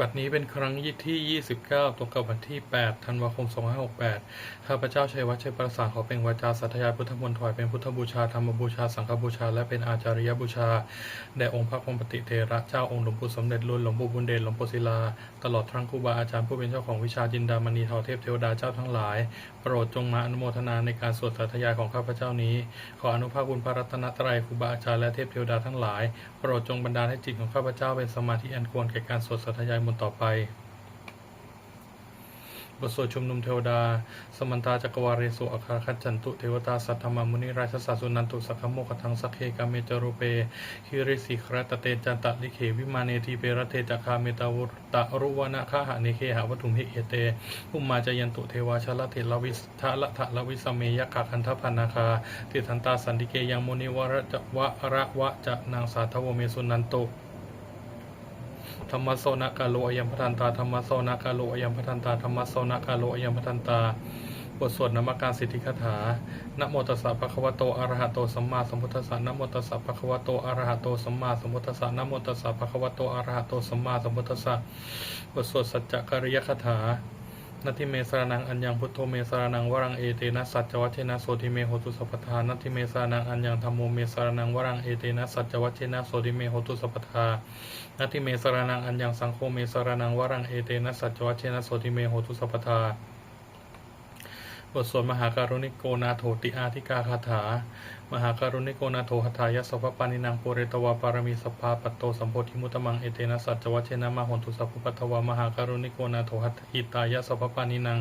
บัดนี้เป็นครั้งที่ 29 ตรงกับวันที่ 8 ธันวาคม 2568 ข้าพเจ้าชัยวัฒน์ชัยประสานขอเป็นวาจาสัตยาพุทธมนต์ถวายเป็นพุทธบูชา ธรรมบูชา สังฆบูชา และเป็นอาจาริยบูชา แด่องค์พระพรหมปฏิเทระ เจ้าองค์หลวงปู่สมเด็จรุ่นหลวงปู่บุญเดชหลวงปู่ศิลา ตลอดทั้งครูบาอาจารย์ผู้เป็นเจ้าของวิชาจินดามณีเทาเทพเทวดาเจ้าทั้งหลาย โปรดจงมาอนุโมทนาในการสวดสัตยาของข้าพเจ้านี้ ขออนุภาพบุญพระรัตนตรัยครูบาอาจารย์และเทพเทวดาทั้งหลาย รดจงบันดาลให้จิตของข้าพเจ้าเป็นสมาธิอันควรแก่การสวดสัตยายมนต์ต่อไป บทสวดชุมนุมเทวดา สมันตาจักรวาเรสุอัคาคัจจันตุเทวตาสัทธรรมมุนิราชสาสุนันตุสักขโมกทังสักเคกาเมจารุเปคิริสิครตเตจันตะลิเขวิมาเนทีเปรเทจักคาเมตาวุตตะรุวนะคาหะเนเคหะวัตุมหิเอเตภุมมาจยันตุเทวาชลเทลวิสทะละทะละวิสเมยกะคันทพันนาคาติทันตาสันติเกยังมุนิวระจะวะระวะจะนางสาทวเมสุนันตุ ธรรมโสนกาโลอยัมพัทันตาธรรมโสนกาโลอยัมพัทันตาธรรมโสนกาโลอยัมพัทันตาบทสวดนามการสิทธิคาถา นะโมตัสสะภะคะวะโต อะระหะโต สัมมาสัมพุทธัสสะ นะโมตัสสะภะคะวะโต อะระหะโต สัมมาสัมพุทธัสสะ นะโมตัสสะภะคะวะโต อะระหะโต สัมมาสัมพุทธัสสะ บทสวดสัจจกริยคาถา นัตถิเมสรนังอัญญังพุทโธเมสรนังวรังเอเตนะสัจจวัชเชนะโสติเมโหตุสัพพทานัตถิเมสรนังอัญญังธรรมโมเมสรนังวรังเอเตนะสัจจวัชเชนะโสติเมโหตุสัพพทานัตถิเมสรนังอัญญังสังโฆเมสรนังวรังเอเตนะสัจจวัชเชนะโสติเมโหตุสัพพทา บทสวดมหาการุณิโกนาโถติอาธิกาคาถา มหาการุณิโกนาโถหัตถายะสัพปานินางปุเรตวาปารมีสพพาปัตโตสัมโพธิมุตมังเอเตนะสัจจวัชเชนะมหนตุสัพพุปัตถวามหาการุณิโกนาโถหัตถิตายะสัพปานินาง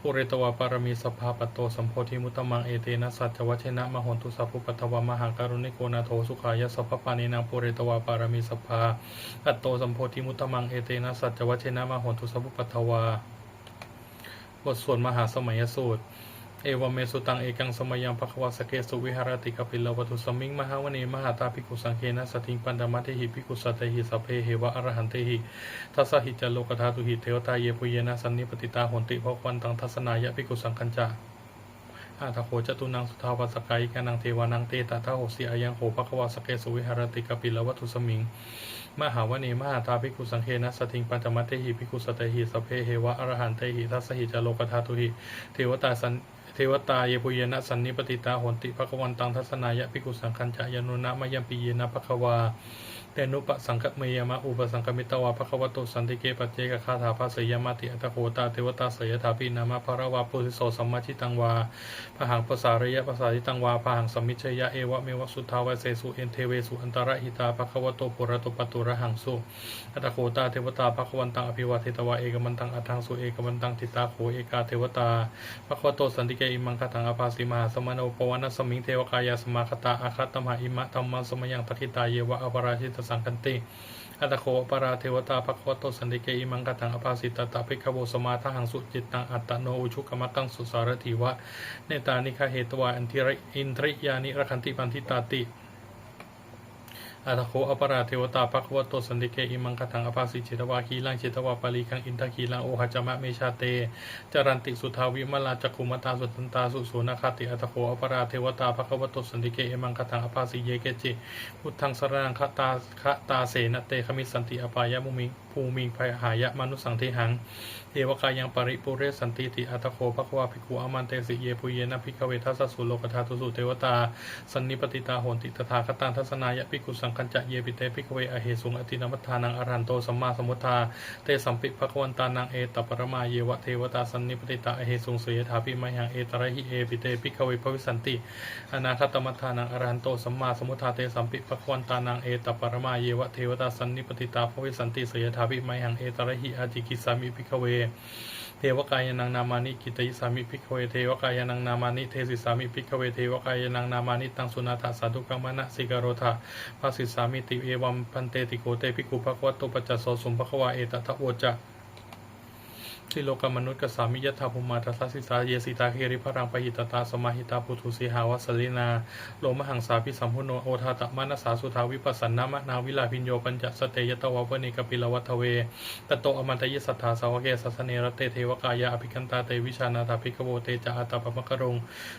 ปุเรตวาปารมีสพพาปัตโตสัมโพธิมุตมังเอเตนะสัจจวัชเชนะมหนตุสัพพุปัตถวามหาการุณิโกนาโถสุขายะสัพปานินางปุเรตวาปารมีสพพาปัตโตสัมโพธิมุตมังเอเตนะสัจจวัชเชนะมหนตุสัพพุปัตถวา บทสวดมหาสมัยสูตร เอวเมสุตังเอกังสมัยยังภควาสเกสุวิหารติกปิลวัตุสมิงมหาวเนมหาตาภิกุสังเคนะสติงปันดามัตเทหิภิกุสัตเตหิสัพเพเหวะอรหันเตหิทัสสหิจโลกธาตุหิเทวตาเยปุเยนะสันนิปติตาหนติภควันตังทัศนายะภิกุสังคัญจาอาทโขจตุนังสุทาวัสกายกานังเทวานังเตตาทาโหสีอายังโหภควาสเกสุวิหารติกปิลวัตุสมิง มหาวเนมหาตาภิกขุสังเคนะสติงปัญจมัตเตหิภิกขุสตเตหิสเพเหวะอรหันเตหิทัสหิจโลกธาตุหิเทวตาสันเทวตาเยปุเยนะสันนิปติตาโหนติภควันตังทัศนายะภิกขุสังคัญจายนุนะมยัมปิเยนะภควา ตนุปสังคเมยมะอุปสังคมิตวาภควโตสันติเกปัจเจกคาถาภาสยมาติอัตโหตาเทวตาสยถาปีนามะภรวาปุริโสสัมมาชิตังวาพหังภาษาระยะภาษาทิตังวาพหังสมิชยะเอวะเมวะสุทาวเสสุเอนเทเวสุอันตระหิตาภควโตปุระโตปตุระหังสุอัตโหตาเทวตาภควันตังอภิวาเทตวาเอกมันตังอัทังสุเอกมันตังทิตาโขเอกาเทวตาภควโตสันติเกอิมังคตังอภาสิมหาสมโนปวนะสมิงเทวกายาสมาคตาอาคัตตมหาอิมะธรรมสมยังตคิตาเยวะอปราชิตสังคันติอัตโขปราเทวตาภควโตสันติเกอิมังกตังอภาสิตตาภิกขโวสมาทหังสุจิตตังอัตโนอุชุกมักกังสุสารถิวะเนตานิคาเหตวาอันทิริอินทริยานิรคันติปันทิตาติ อาตโคอปราเทวตาภควโตสันติเกอิมังคตังอภาสิจิตวาคีลังจิตวาปาลีคังอินทคีลังโอหจมะเมชาเตจรันติสุทาวิมลาจักขุมตาสุตันตาสุสูนาคติอัตโคอปราเทวตาภควโตสันติเกอิมังคตังอภาสิเยเกจิพุทธังสรนังคตาคตาเสนเตขมิสันติอปายะมุมิ ภูมิงภัยหายะมนุสังเทหัง เทวกายังปริปุเรสันติติอัตโคภควาภิกขุอมันเตสิเยปุเยนะภิกขเวทัสสุโลกธาตุสุเทวตา สันนิปติตาโหติตถาคตังทัศนายะภิกขุสังคัญจะเยปิเตภิกขเวอเหสุงอตินมัฏฐานังอรันโตสัมมาสมุทธาเตสัมปิภควันตานังเอตปรมาเยวะเทวตาสันนิปติตาอเหสุงเสยถาภิมยังเอตระหิเอปิเตภิกขเวภวิสันติ อนาคตมัฏฐานังอรันโตสัมมาสมุทธาเตสัมปิภควันตานังเอตปรมาเยวะเทวตาสันนิปติตาภวิสันติเสยถาภิมยังเอตระหิอาจิกิสามิพิกเว เทวกายนังนามานิกิตยิสามิพิกเว เทวกายนังนามานิเทสิสามิพิกเว เทวกายนังนามานิตังสุนาถาสาธุกัมมนะสิกโรธาภาสิสามิติเอวัมพันเตติโกเตภิกขุภควตโตปัจจโสสุมภควาเอตทะโวจะ สิโลกมนุษย์กสามิยถาภูมาทัสสสิตาเยสิตาเคริพรังปหิตตาสมาหิตาปุถุสีหาวัสลินาโลมหังสาพิสัมพุโนโอทาตมานาสาสุทาวิปัสสนามนาวิลาพิญโยปัญจสเตยตวะวนิกปิลวัตเวตโตอมันตยิสัทธาสาวเกสัสเนรเตเทวกายาอภิคันตาเตวิชานาถาภิกโวเตจาอาตาปมกรง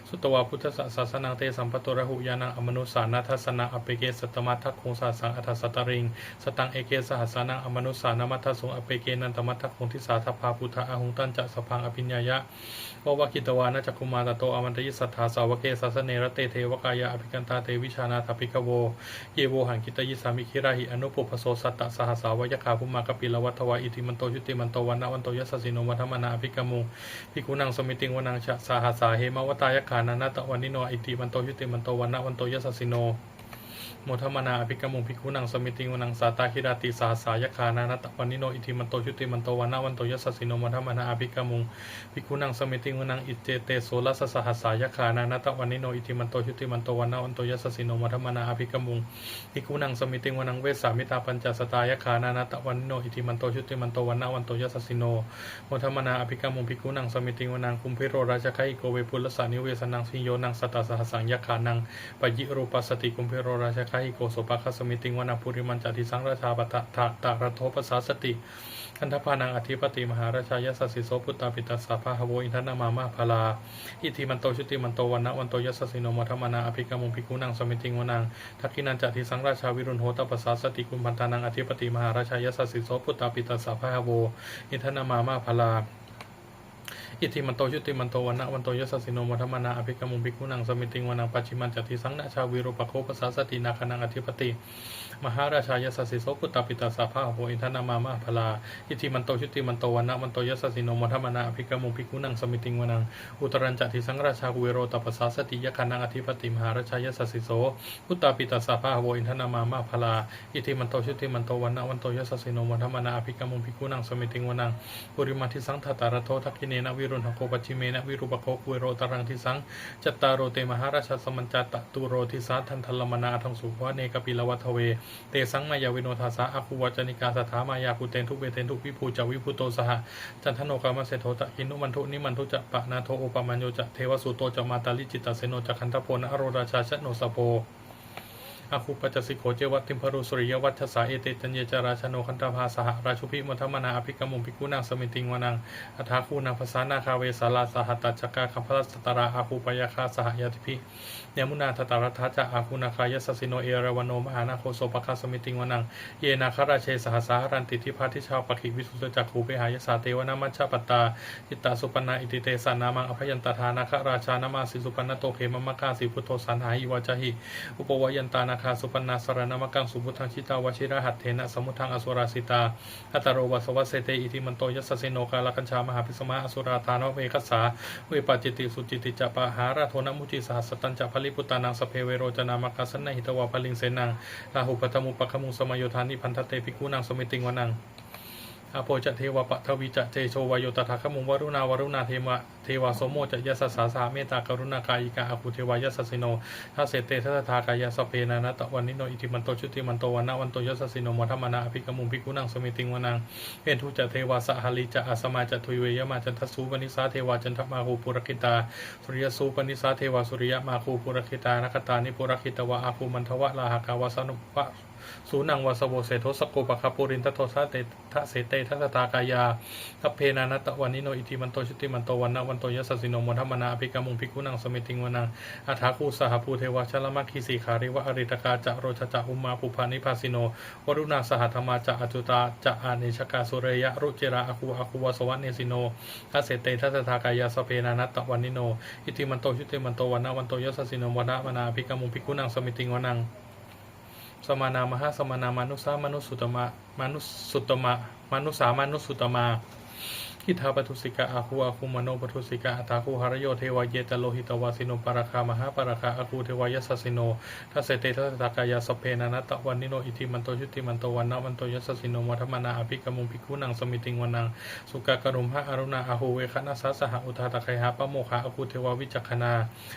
สุตวาพุทธศาสนาเตสัมปตระหุยานังอมนุสานาทัสนาอเปเกสตมัททักคงสาสังอัทสตริงสตังเอเกสหัสานังอมนุสานามัทสงอเปเกนันตมัททักคงทิสาทพาพุทธอาหุงตันจะสพังอภิญญายะววกิตวานาจักคุมาตโตอมันตยิสัทธาสาวกเกสัสเนรเตเทวกายาอภิกันตาเตวิชานาถาภิกโว เยโวหังกิตยิสามิคิราหิอนุปุพโสสัตตะสหสาวยคาภุมากปิลวัตวาอิติมันโตยุติมันโตวันนะวันโตยัสสสิโนวัฒมนาอภิกมุภิกขุนังสมิติงวนังชะสหสาเหมาวตายขานานาตะวันนิโนอิติมันโตยุติมันโตวันนะวันโตยัสสสิโน มทมนาอภิกรมุงภิกขุนังสมิติงวนังสาตาคิราติสาสายคานานัตวันนิโนอิทิมันโตชุติมันโตวันนาวันโตยัสสิโนโมทมนาอภิกรมุงภิกขุนังสมิติงวนังอิเจเตโสลัสสหัสสายคานานัตวันนิโนอิทิมันโตชุติมันโตวันนาวันโตยัสสิโนโมทมนาอภิกรมุงภิกขุนังสมิติงวนังเวสามิตาปัญจสตายคานานัตวันนิโนอิทิมันโตชุติมันโตวันนาวันโตยัสสิโนโมทมนาอภิกรมุงภิกขุนังสมิติงวนังคุมพิโรราชคัยโกเวปุลสานิเวสนังสิโยนังสตตสหัสังยคานังปยิรูปัสสติคุมพิโรราชคัยโกโสปะคสมิติงวนาปุริมันจติสังราชาปตะตะตะรัโทปสาสติคันธพานังอธิปติมหาราชายสสสิโสพุตตาปิตัสสะพาหโวอินทนามามาพาลา อิทิมันโตชุติมันโตวันนะวันโตยัสสิโนมัทมนาอภิกรมุงภิกุนังสมิติงวนังทักขินันจติสังราชาวิรุณโหตปสาสติกุมพันธานังอธิปติมหาราชายสสสิโสพุตตาปิตัสสะพาหโวอินทนามามาพาลา อิทิมันโตชุติมันโตวันนะวันโตยัสสสิโนมัทมนาอภิกรมุงภิกขุนังสมิติงวนังปัจฉิมันจติสังนาชาวิรุปโคปสาสตินาคนังอธิปติ มหาราชายสสสิโสพุตตาปิตาสาภาโหอินทนามามาพลาอิทิมันโตชุติมันโตวันนะมันโตยัสสสิโนมทมนาอภิกมุภิกุนังสมิติงวนังอุตรัญจติสังราชากุเวโรตปสสาสติยคานังอธิปติมหาราชายสสสิโสพุตตาปิตาสาภาโหอินทนามามาพลาอิทิมันโตชุติมันโตวันนะวันโตยัสสสิโนมทมนาอภิกมุภิกุนังสมิติงวนังปุริมาทิสังทัตตารโททักขิเนนะวิรุณหโคปชิเมนะวิรูปโคกุเวโรตรังทิสังจัตตารโรเตมหาราชสมัญจตตุโรทิสาทันทลมนาทังสุภวะเนกปิลวัทเวเตสังมายาวิโนทาสาอาคูวัจนิกาสถามายาภูเตนทุเวเตนทุวิภูจวิภูโตสหจันทโนกามเสโทตะกินุมันทุนิมันทุจะปะนาโทโอปมัญโยจะเทวสุโตจะมาตาลิจิตตเสโนจะคันทพนอโรราชาชโนสโพอาคูปัจสิโขเจวัตติมพรุสุริยวัชสาเอเตจัญเยจาราชโนคันตภาสหราชุพิมทมนาอภิกมุงภิกุนางสมิติงวนังอัฐาคูนังภาษานาคาเวสาลาสหัตตจักกาคัมพลัสตราอาคูปยาคาสหยาติพิเนมุนาทตารัฐาจะอาคูนาคายสสิโนเอราวันโนมหานาโคโสปคาสมิติงวนัง เยนาคาราเชสหสารันติทิพาทิชาวปคิวิสุตจักขูเปหายสาเทวนามัชปตตาจิตตาสุปนาอิติเตสานามังอภยันตทานาคราชานามาสิสุปนโตเขมมะกาสิพุทโธสันหายิวาจหิ อุปวายันตานาคาสุปนาสรณมกังสุพุทังชิตาวชิระหัตเถนะสมุทังอสุราสิตาอัตโรวัสวัสเสเตอิทิมันโตยัสสเสโนกาลกัญชามหาพิสมาอสุราธานเวคัสสาเวปาจิติสุจิติจปะหาราโทนมุจิสหัสตัญจพลิปุตานังสเพเวโรจนามกัสสนหิตวาพลิงเสนังราหุปตมุปะขมุสมโยธานิพันธเตภิกุนังสมิติงวนัง อโปจะเทวปะทวิจะเจโชวายโยตถาคมุงวรุณาวรุณาเทมะเทวาโสโมจะยสสสาสาเมตตากรุณากายิกาอาคุเทวายสสสิโนทัสเสเตทัสทากายสเพนานะตะวันนิโนอิติมันโตชุติมันโตวันนะวันโตยสสสิโนมัทมนาอภิกมุงภิกขุนังสมิติงวนังเอนทุจะเทวาสหลิจะอาสมาจะทุยเวยมาจันทสูปนิสาเทวาจันทมาหูปุรคิตาสุริยสูปนิสาเทวาสุริยมาคูปุรคิตานคตานิปุรคิตวะอาคูมันทวะลาหกาวาสนุปะ สูนังวาสโวเสโทสโกปะคาปุรินทโทสะเตทะเสเตทัสตากายาทัพเพนานัตตะวันนิโนอิทิมันโตชุติมันโตวันนวันโตยัสสสิโนมทัมมนาอภิกรมุงภิกุนังสมิติงวนังอัฐาคูสหภูเทวชลมัคคีสีขาริวะอริตกาจะโรชจะอุมาปุพานิพาสิโนวรุณาสหธรรมาจะอจุตาจะอาเนชกาสุเรยะรุจิราอคูอคูวสวัเนสิโนทัสเสเตทัสตากายาสเพนานัตตะวันนิโนอิทิมันโตชุติมันโตวันนวันโตยัสสสิโนวันนะมนาอภิกรมุงภิกุนังสมิติงวนัง สมานามหาสมานามนุสามนุสุตมะมนุสสุตมะมนุสามนุสุตมา คิทาปทุสิกะอาคูอาคูมโนปทุสิกะอัตาคูหารโยเทวายเยตโลหิตวาสิโนปาราคามหาปาราคาอาคูเทวายสสสิโนทัสเสเตทัสตากายาสเพนานัตตะวันนิโนอิทิมันโตชุติมันโตวันนะวันโตยสสสิโนมัทมนาอภิกมุงภิกขุนังสมิติงวันังสุกากรุมหะอรุณาอาหูเวคณะสาสหอุทาตะไคหาปะโมคะอาคูเทวาวิจักขนา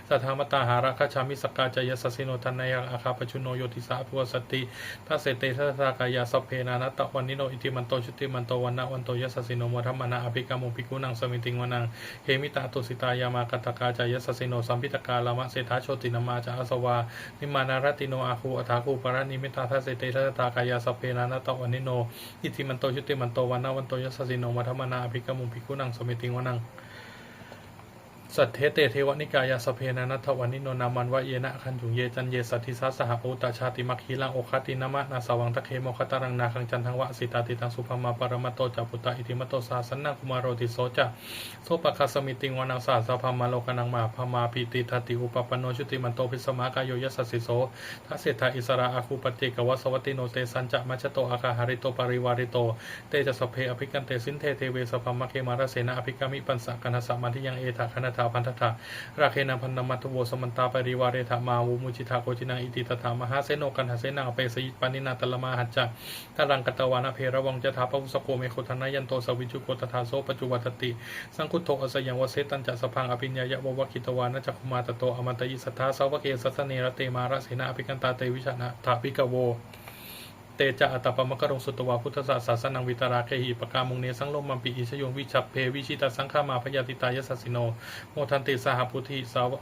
สัทธามตาหาราคชามิสกาจายสสิโนทันนายังอาคาปชุโนโยติสาภวสติทัสเสเตทัสสากายาสเพนานัตตะวันนิโนอิทิมันโตชุติมันโตวันนะวันโตยสสสิโนมัทมนาอภิกามุภิกขุนังสมิติงวนังเฮมิตาตุสิตายามากตกาจายสสสิโนสัมพิตกาลามะเศรษฐาโชตินามาจาอสวานิมานารติโนอาคูอัฐาคูปรานิมิตาทัสเสเตทัสตากายาสเพนานาตวันิโนอิทิมันโตชุติมันโตวันนาวันโตยสสสิโนมัทมนาอภิกามุภิกขุนังสมิติงวนัง สัทเทเตเทวนิกายาสเพนานัทวันิโนนามันวะเยนะคันจุงเยจันเยสัทิสาสหโอตชาติมัคคีลังโอคตินามะนาสวังตะเคโมคตารังนาคังจันทังวะสิตาติตังสุภมาปรมัตโตจัปุตตาอิทิมัตโตสาสันนังกุมารโรติโสจะโสปะคาสมิติงวานังสาสะพมาโลกนังมาพมาปิติทัติอุปปนโนชุติมันโตพิสมากายโยยัสสิโสทัสเสธาอิสระอาคูปฏิกวสวัติโนเตสันจะมัชโตอาคาหาริโตปริวาริโตเตจะสพเพอภิกันเตสินเทเทเวสพมะเคมารเสนาอภิกามิปันสะกันหสมันทิยังเอถาคณทาพันธทาราเคนะพันนมัตโวสมันตาปริวาเรธามาวุมุจิตาโกจินาอิติตถามหาเสโนกันหาเสนาเปสยิปานินาตละมาหัจจะตารังกตวานาเพระวังจะถาปวุสโกเมโคทนายันโตสวิจุโกตถาโสปัจจุวัตติ สังคุโตอสยังวเสตันจะสพังอภิญญายะววคิตวานะจักขุมาตโตอมันตยิสัทธาสาวเกสัสเนรเตมาระเสนาอภิกันตาเตวิชนะถาภิกโว เตจะอัตตปมกรงสุตวาพุทธศาสสนังวิตราเคหิปกามุงเนสังโลมัมปิอิชโยงวิชัพเพวิชิตาสังฆามาพยาติตายสัสสิโน โมทันติสหพุทธิสาว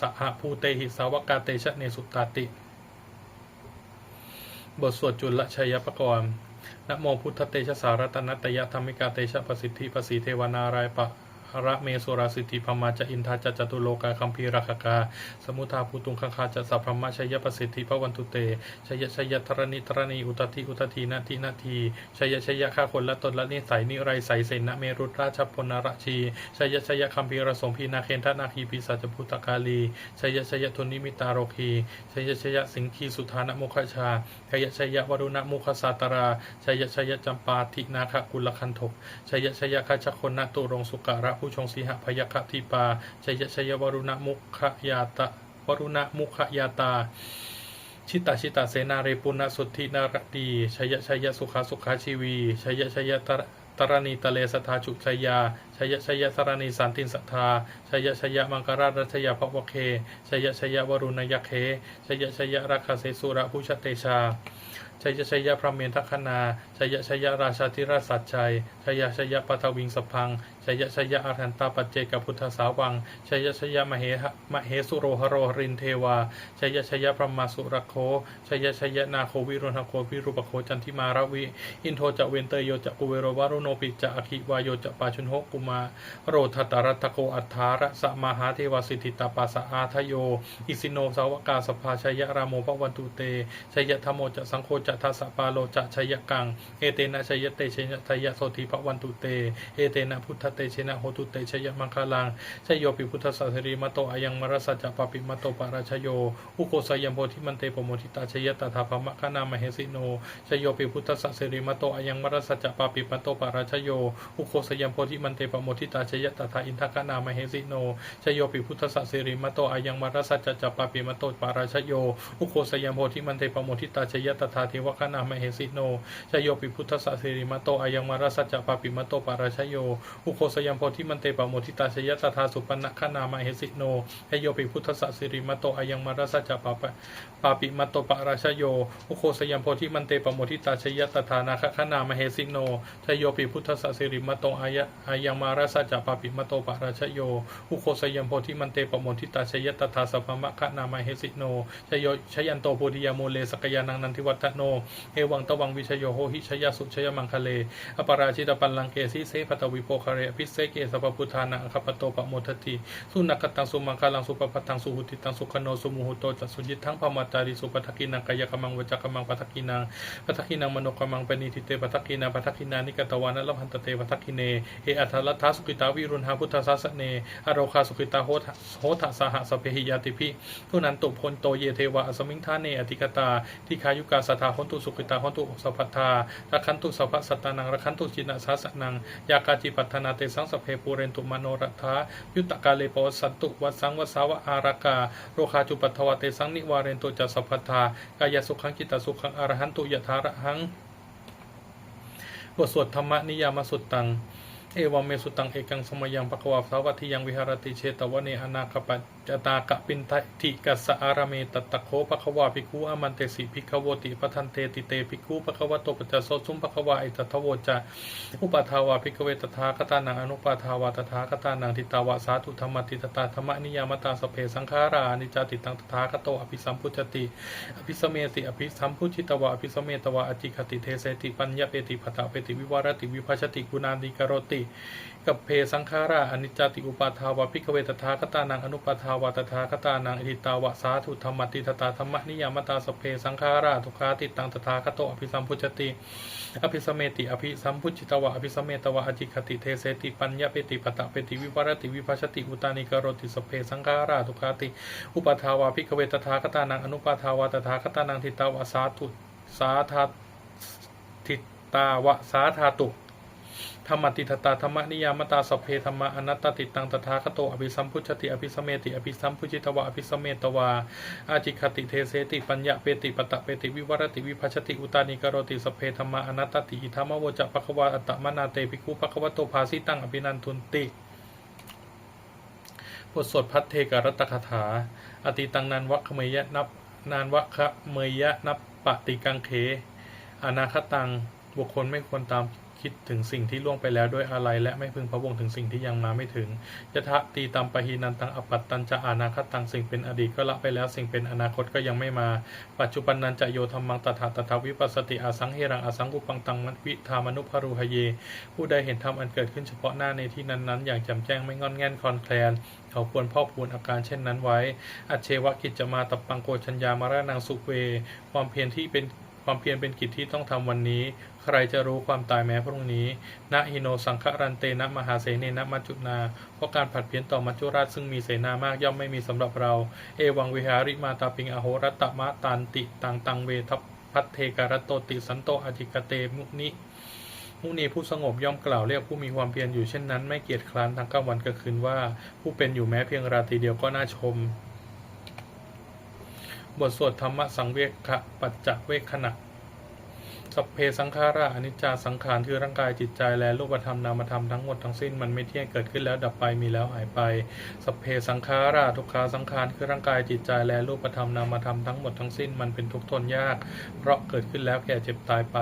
สหภูเตหิสาวกาเตชะเนสุตตาติ บทสวดจุลชัยปกรณ์นะโมพุทธเตชะสารตนัตยธรรมิกาเตชะประสิทธิประสีเทวนารายปะ ระเมสุราสิทธิพมาจะอินทาจะจตุโลกาคัมพีราคกา สมุทาภูตุงคังคาจะสัพพมะชัยประสิทธิพระวันตุเตชยชยธรณิธรณีอุตติอุตทีนาทีนาทีชยชยข้าคนละตนละนิสัยนิไรใสเสนะเมรุตราชพลนรชีชยชยคัมพีรสมพีนาเคนทนาคีปิสัจพุตตกาลีชยชยทุนิมิตาโรคีชยชยสิงคีสุธานมุขชาชยชยวรุณมุขสาตราชยชยจำปาทินาคกุลคันทกชยชยคาชคนนตุรงสุการะผู้ชงสีหพยคติปาชัยชัยวรุณมุขยาตะวรุณมุขยาตา ชิตาชิตาเสนาเรปุณสุทธินารดีชัยชัยสุขาสุขาชีวีชัยชัยตระตรณีตะเลสทาจุชัยาชัยชัยสรณีสันตินสัทธาชัยชัยมังคราชรัชยาภวเคชัยชัยวรุณยเคชัยชัยราคาเสสุระผู้ชเตชาชัยชัยพระเมนทัคนา ชยชยราชาธิราชสัจชัย ชยชยปัทวิงสพัง ชยชยอารันตาปัจเจกพุทธสาวัง ชยชยมเหมเหสุโรหโรรินเทวา ชยชยพระมาสุรโค ชยชยนาโควิรุณโควิรุปโคจันทิมารวิ อินโทจะเวนเตโยจะกุเวโรวารุโนปิจะอคิวายโยจะปาชุนโหกุมา โรทัตรัตโกอัฏฐาระสมาหาเทวสิทธิตาปัสสะอาทโย อิสิโนสาวกาสภาชยรามโมปวันตุเต ชยธรรมโมจะสังโฆจะทัสสะปาโลจะชยกังเอเตนะชัยเตชัยทยโสธีปวันตุเต เอเตนะพุทธเตชนะโหตุเตชยมังคลังชยโยปิพุทธสัสริมโตอายังมรสัจจปปิมโตปาราชโย อุโกสยมโพธิมันเตปโมทิตาชยตถาภมะคณามเหสิโนชยโยปิพุทธสัสริมโตอายังมรสัจจปปิมโตปาราชโยอุโกสยมโพธิมันเตปโมทิตาชยตถาอินทกนามเหสิโนชยโยปิพุทธสัสริมโตอายังมรสัจจปปิมโตปาราชโย อุโกสยมโพธิมันเตปโมทิตาชยตถาเทวคณามเหสิโนชยโยปิพุทธสัสริมโตอายังมารสัจจปปิมโตปาราชโย อุโคสยัมโพธิมันเตปะโมทิตาชยตถาสุปนคนามาเหสิโนเฮโยปิพุทธสสิริมโตอายังมาราสัจจปะปะปาปิมโตปะราชโย อุโคสยัมโพธิมันเตปะโมทิตาชยตถานาคคนามาเหสิโนชโยปิพุทธสสิริมโตอายะอายังมาราสัจจปะปิมโตปะราชโย อุโคสยัมโพธิมันเตปะโมทิตาชยตถาสัพพมะคนามาเหสิโนชโยชยันโตโพธิยาโมเลสกยานังนันทิวัตโน เอวังตวังวิชโยโหหิชยสุชยมังคะเลอปราชิตปัลลังเกสีเสปตวิโปคะเรอภิเสเกสัพพุทธานังคปโตปะโมทติสุนักตังสุมังคลังสุปปัตตังสุหุติตังสุขโนสุมุหุโตจัสุจิตทั้งพมาจาริสุปทักกินังกายกมังวจกมังปทักกินังปทักกินังมโนกมังปณิทิเตปทักกินังปทักกินานิกตวานะลพันตเตปทักกิเนเออัทลัทธาสุกิตาวิรุณหาพุทธศาสเนอโรคาสุกิตาโหทโหทสหสเพหิยาติพิทุนันตุพลโตเยเทวะอสมิงทาเนอธิกตาทิคายุกาสทาหนตุสุกิตาหนตุสัพพทารักขันตุสัพพสัตตานังรักขันตุจินาสาสนังยากาจิปัฏนาเตสังสเพปูเรนตุมโนรัฐายุตกาเลปวสันตุวัสังวสาวะอารากาโรคาจุปัทวเตสังนิวาเรนตุจัสสัพพทากายสุขังกิตสุขังอรหันตุยถาระหังบทสวดธรรมนิยามสุตตัง เอวัมเมสุตังเอกังสมยังปะกวาสาวัติยังวิหารติเชตวเนอนาคปัจจตากะปินทติกัสอารามเมตตะโคปะควาภิกขุอามันเตสิภิกขโวติปทันเตติเตภิกขุปะควะโตปัจจโสสุมปะควาอิตทโวจะอุปทาวาภิกเวตถาคตานังอนุปาทาวาตถาคตานังทิตาวาสาธุธรรมติตตาธรรมนิยามตาสเพสังขารานิจติตังตถาคโตอภิสัมพุจติอภิสเมติอภิสัมพุจิตวะอภิสเมตวะอจิคติเทเสติปัญญาเปติภตะเปติวิวารติวิภัชติกุณาดิกโรติกับเพสังขาราอนิจจติอุปาทาวะพิกเวตถาคตานังอนุปาทาวะตถาคตานังอิทิตาวะสาธุธรรมติตตาธรรมนิยามตาสเพสังขาราทุกขาติตังตถาคโตอภิสัมพุจติอภิสเมติอภิสัมพุจิตวะอภิสเมตวะอจิคติเทเสติปัญญาเปติปตะเปติวิวารติวิภัชติอุตานิกโรติสเพสังขาราทุกขาติอุปาทาวาพิกเวตถาคตานังอนุปาทาวาตถาคตานังทิตาวะสาธุสาธาทิตาวะสาธาตุ ธรรมติทตาธรรมนิยามตาสเพธรรมะอนัตตติตังตถาคโตอภิสัมพุชติอภิสเมติอภิสัมพุจิตวะอภิสเมตวาอาจิคติเทเสติปัญญาเปติปตะเปติวิวรติวิภัชติอุตานิกรติสเพธรรมะอนัตติอิธรรมโวจะปะควาอัตตมนาเตภิกขุปะควะโตภาสิตังอภินันทุนติบทสวดพัทเทกรัตตคาถา อติตังนันวะขเมยะนับนานวะคเมยะนับปฏิกังเขอนาคตัง บุคคลไม่ควรตาม คิดถึงสิ่งที่ล่วงไปแล้วด้วยอะไร และไม่พึงพะวงถึงสิ่งที่ยังมาไม่ถึงยะทะตีตามปะหีนันตังอปัตตันจะอนาคตังสิ่งเป็นอดีตก็ละไปแล้วสิ่งเป็นอนาคตก็ยังไม่มา ปัจจุบันนันจะโยธรรมังตถาตถาวิปัสสติอาสังเฮรังอาสังกุปังตังวิธามนุภารุหเย ผู้ใดเห็นธรรมอันเกิดขึ้นเฉพาะหน้าในที่นั้นๆ อย่างแจ่มแจ้งไม่งอนแง่นคลอนแคลนเขาควรพอกพูนอาการเช่นนั้นไว้ อัจเชวะกิจจะมาตับปังโกชัญญามารานังสุเว ความเพียรที่เป็น ความเพียรเป็นกิจที่ต้องทำวันนี้ ใครจะรู้ความตายแม้พรุ่งนี้นะหิโนสังฆรันเตนะมหาเสเนนะมัจจุนา เพราะการผัดเพี้ยนต่อมัจจุราชซึ่งมีเสนามากย่อมไม่มีสำหรับเรา เอวังวิหาริมาตาปิงอโหรัตตมะตันติตังตังเวทัพัทเทการตโตติสันโตอธิกเตมุนิมุนีผู้สงบย่อมกล่าวเรียกผู้มีความเพียรอยู่เช่นนั้น ไม่เกียจคร้านทั้งกลางวันกลางคืนว่า ผู้เป็นอยู่แม้เพียงราตรีเดียวก็น่าชม บทสวดธรรมสังเวคปัจจเวคขณะสัพเพสังขาราอนิจจาสังขารคือร่างกายจิตใจและรูปธรรมนามธรรมทั้งหมดทั้งสิ้นมันไม่เที่ยงเกิดขึ้นแล้วดับไปมีแล้วหายไปสัพเพสังขาราทุกขาสังขารคือร่างกายจิตใจและรูปธรรมนามธรรมทั้งหมดทั้งสิ้นมันเป็นทุกข์ทนยาก เพราะเกิดขึ้นแล้วแก่เจ็บตายไป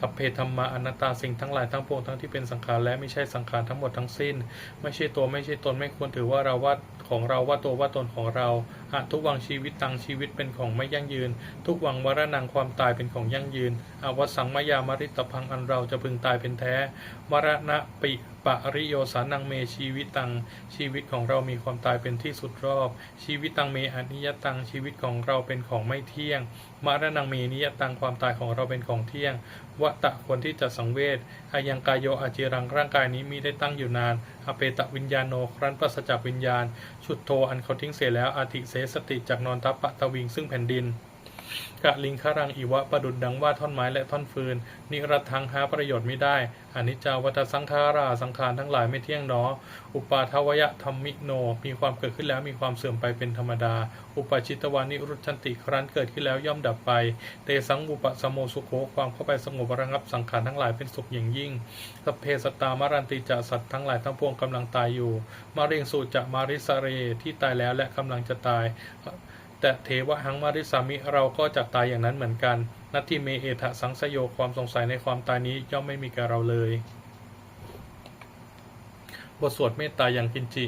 สัพเพธรรมะอนัตตาสิ่งทั้งหลายทั้งปวงทั้งที่เป็นสังขารและไม่ใช่สังขารทั้งหมดทั้งสิ้น ไม่ใช่ตัวไม่ใช่ตนไม่ควรถือว่าเราว่าของเราว่าตัวว่าตนของเรา หาทุกวังชีวิตตังชีวิตเป็นของไม่ยั่งยืน ทุกวังวรนังความตายเป็นของยั่งยืนอาวสังมายามริตพังอันเราจะพึงตายเป็นแท้ มรณะปิปะริโยสานังเมชีวิตตัง ชีวิตของเรามีความตายเป็นที่สุดรอบ ชีวิตตังเมอนิยตัง ชีวิตของเราเป็นของไม่เที่ยงมรณังเมนิยตังความตายของเราเป็นของเที่ยงวะตะควรที่จะสังเวชอายังกายโยอาจิรังร่างกายนี้มีได้ตั้งอยู่นาน อเปตะวิญญาโนครั้นปราศจากวิญญาณ ชุดโทอันเขาทิ้งเสียแล้วอาติเสสติจากนอนทัพปะตะวิงซึ่งแผ่นดิน กะลิงคารังอีวะประดุดดังว่าท่อนไม้และท่อนฟืน นิรัตทังหาประโยชน์ไม่ได้อนิจจาวัฏสังขาราสังขารทั้งหลายไม่เที่ยงหนอ อุปาทวยะธรรมิโน มีความเกิดขึ้นแล้วมีความเสื่อมไปเป็นธรรมดา อุปาชิตวานิรุชันติครั้นเกิดขึ้นแล้วย่อมดับไปเตสังอุปสมโมสุโขความเข้าไปสงบระงับสังขารทั้งหลายเป็นสุขอย่างยิ่งสเพสตามารันติจะสัตว์ทั้งหลายทั้งปวงกำลังตายอยู่ มาเรียงสูจะมาริสเรที่ตายแล้วและกำลังจะตาย แต่เทวะหังมาริสามิเราก็จะตายอย่างนั้นเหมือนกัน นัตติเมเอทะสังสโยความสงสัยในความตายนี้ย่อมไม่มีแก่เราเลย บทสวดเมตตาอย่างกินจิ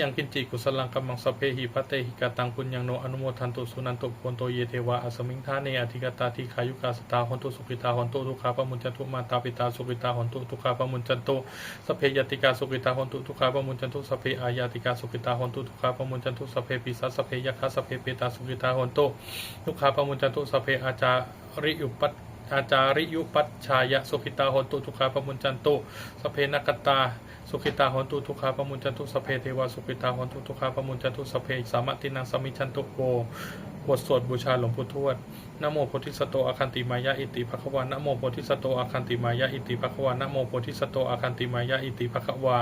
ย่างกินจิกุสลังกัมมังสเพหิพัตเตหิกาตังปุญญังโนอนุโมทันตุสุนันตุโพนโตเยเทวาอสมิงทาเนอธิกตาทิขายุกาสตาหนตุสุขิตาหนตุทุกขาปมุญจันตุมาตาปิตาสุขิตาหนตุทุกขาปมุญจันตุสเพยติกาสุขิตาหนตุทุกขาปมุญจันตุสเพอายาติกาสุขิตาหนตุทุกขาปมุญจันตุสเพปิสัสสเพยคาสเพเปตาสุขิตาหนตุทุกขาปมุญจันตุสเพอาจาริยุปัตอาจาริยุปัชชายะสุขิตาหนตุทุกขาปมุญจันตุสเพนักตา สุขิตาหนตุทุกขาปมุญจันทุสเพเทวาสุขิตาหนตุทุกขาปมุญจันทุสเพสามตินังสมิชันตุโกบทสวดบูชาหลวงปู่ทวดนโมโพธิสโตอาคันติมายะอิติภควานโมโพธิสโตอาคันติมายะอิติภควานโมโพธิสโตอาคันติมายะอิติภควา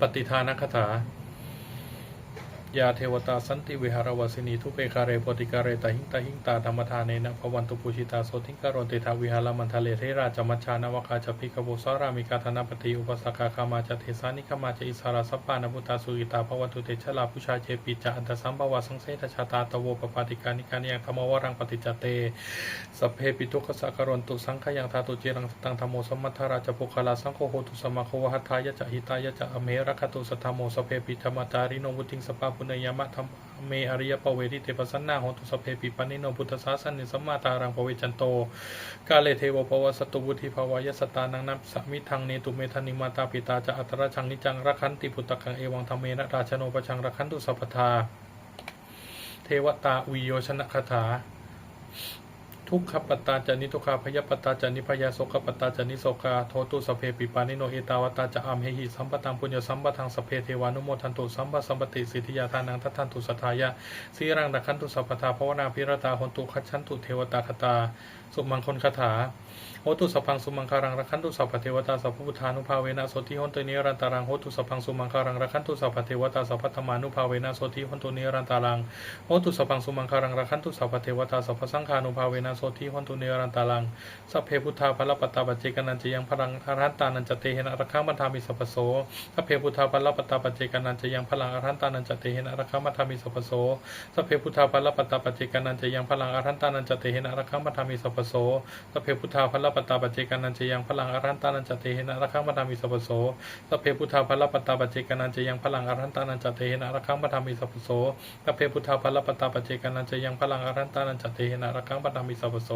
ปฏิทานคถา ยาเทวตาสันติวิหารวสินีทุเปคาเรโพติกาเรตหิงตาหิงตาธรรมทานเนนะภวันตุปูชิตาโสติงกโรติทาวิหารมันทะเลเทราจมัชชานวกาจพิกโบสารามิกาธนปฏิอุปสกาคามาจเทสานิคามาจอิสาราสัพพานพุตาสุกิตาภวันตุเตชะลาพุชาเจปิจอันตสัมภวาสังเสทชาตาตโวปปาติกานิกานิยังธรรมวรังปฏิจเตสเพปิทุกขสักกรนตุสังขยังธาตุเจรังตังธรรมโมสมัทธาราจปุคลาสังโฆโหตุสมาโควหัตถายะจหิตายะจอเมรคตุสัทธโมสเพปิธรรมตาริโนวุติงสปาปุณยามะธรรมเมอริยปเวทิเทปสันนาโหตุสเพปิปันิโนพุทธศาสนิสัมมาตารังปเวจันโต กาเลเทวปวสตุวุธิภาวายสตานังนับสมิทังเนตุเมธานิมาตาปิตาจะอัตระชังนิจังรักขันติพุตตะกังเอวังธรรมเมนะราชโนปชังรักขันตุสัพพทาเทวตาวิโยชนะคาถา ทุกขปตตาจานิทุกขาพยปตตาจานิพยาโสกปตตาจานิโสกาโทตุสเพปิปานิโนเอตาวตาจะอัมเหหิสัมปตังปุญญสัมปทังสเพเทวานุโมทันตุสัมปสัมปติสิทธิยาทานังทัตทันตุสัทธายะสีรังดักขันตุสัพพทาภวนาพิรตาหนตุคัจฉันตุเทวตาคตา สุมังคลคาถาโหตุสัพพังสุมังคารังรักขันตุสัพพเทวตาสัพพพุทธานุภาเวนะโสติหนตุเนรันตารังโหตุสัพพังสุมังคารังรักขันตุสัพพเทวตาสัพพธรรมานุภาเวนะโสติหนตุเนรันตารังโหตุสัพพังสุมังคารังรักขันตุสัพพเทวตาสัพพสังฆานุภาเวนะโสติหันตุเนรันตารังสัพเพพุทธาภลปตาปัจเจกนันจะยังพลังอรหันตานันจเตเหนะรักขัมัทามิสัพโสสัพเพพุทธาภลปตาปัจเจกนันจะยังพลังอรหันตานันจเตเหนะรักขัมัทามิสัพโสสัพเพพุทธาภลปตาปัจเจกนันจะยังพลังอรหันตานันจเตเหนะรักขัมัทามิสัพโสสัพเพพุทธาภลปตาปัจเจกนันจะยังพลังอรหันตานันจเตเหนะรักขัมัทามิสัพโสสัพเพพุทธาภลปตาปัจเจกนันจะยังพลังอรหันตานันจเตเหนะรักขัมัทามิสัพโสสัพเพพุทธาภลปตาปัจเจกนันจะยังพลังอรหันตานันจเตเหนะรักขัมัทามิสพพโส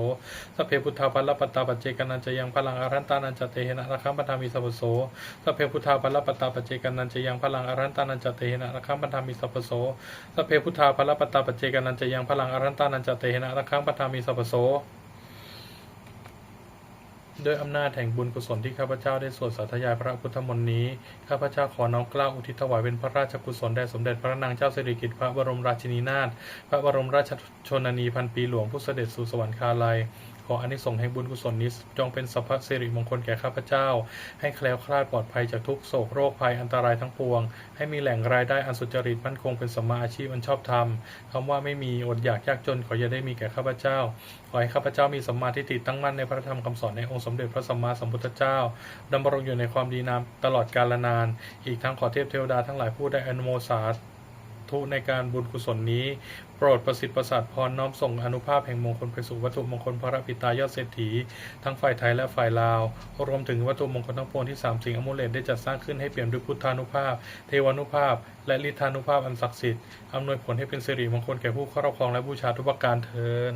สัพเพพุทธาภลปตาปัจเจกนันจะยังพลังอรันตานันจะเตเหนะรักขัมปัทามิสัพพโสสัพเพพุทธาภลปตาปัจเจกนันจะยังพลังอรันตานันจะเตเหนะรักขัมปัทามิสัพพโสสัพเพพุทธาภลปตาปัจเจกนันจะยังพลังอรันตานันจะเตเหนะรักขัมปัทามิสัพพโส ด้วยอำนาจแห่งบุญกุศลที่ข้าพเจ้าได้สวดสาธยายพระพุทธมนต์นี้ ข้าพเจ้าขอน้อมเกล้าอุทิศถวายเป็นพระราชกุศลแด่สมเด็จพระนางเจ้าสิริกิติ์พระบรมราชินีนาถ พระบรมราชชนนีพันปีหลวงผู้เสด็จสู่สวรรคาลัย ขออานิสงส์แห่งบุญกุศลนี้จงเป็นสัพพสิริมงคลแก่ข้าพเจ้า ให้แคล้วคลาดปลอดภัยจากทุกโศกโรคภัยอันตรายทั้งปวง ให้มีแหล่งรายได้อันสุจริตมั่นคงเป็นสัมมาอาชีพอันชอบธรรมคำว่าไม่มีอดอยากยากจนขออย่าได้มีแก่ข้าพเจ้า ขอให้ข้าพเจ้ามีสัมมาทิฏฐิตั้งมั่นในพระธรรมคำสอนในองค์สมเด็จพระสัมมาสัมพุทธเจ้าดำรงอยู่ในความดีนามตลอดกาลนาน อีกทั้งขอเทพเทวดาทั้งหลายผู้ได้อนุโมสา ธุในการบุญกุศลนี้ โปรดประสิทธิ์ประสาทพรน้อมส่งอนุภาพแห่งมงคลไปสู่วัตถุมงคลพระปิตายอดเศรษฐี ทั้งฝ่ายไทยและฝ่ายลาว รวมถึงวัตถุมงคลทั้งปวงที่สามสิ่งอมุเลตได้จัดสร้างขึ้นให้เปี่ยมด้วยพุทธานุภาพ เทวานุภาพ และฤทธานุภาพอันศักดิ์สิทธิ์อำนวยผลให้เป็นสิริมงคลแก่ผู้ครอบครองและบูชาทุกประการเทิน